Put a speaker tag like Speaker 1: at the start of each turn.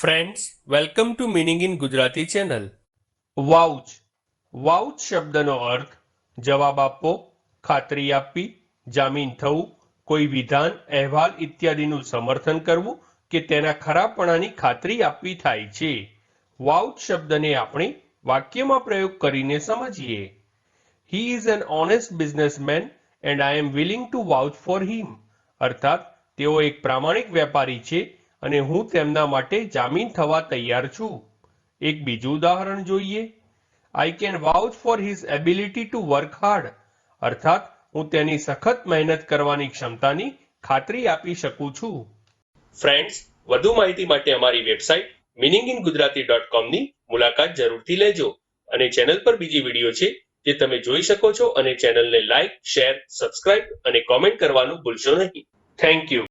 Speaker 1: Friends welcome to meaning in Gujarati channel vouch. Vouch શબ્દનો અર્થ, જવાબ આપવો ખાતરી આપવી જામીન થવું, કોઈ વિધાન, અહેવાલ ઇત્યાદિનું સમર્થન કરવું કે તેના ખરાપણાની ખાતરી આપવી થાય છે. વાઉચ શબ્દને આપણે વાક્યમાં પ્રયોગ કરીને સમજીએ. He is an honest businessman and I am willing to vouch for him અર્થાત, તેઓ એક પ્રામાણિક વેપારી છે અને હું તેમના માટે જામીન થવા તૈયાર છું. એક બીજું ઉદાહરણ જોઈએ. I can vouch for his ability to work hard અર્થાત, હું તેની સખત મહેનત કરવાની ક્ષમતાની ખાતરી આપી શકું છું. ફ્રેન્ડ્સ વધુ માહિતી માટે અમારી website meaning in Gujarati dot કોમની મુલાકાત જરૂરથી લેજો અને ચેનલ પર બીજી વીડિયો છે જે તમે જોઈ શકો છો અને ચેનલને લાઇક શેર સબસ્ક્રાઇબ અને કોમેન્ટ કરવાનું ભૂલશો નહીં. Thank you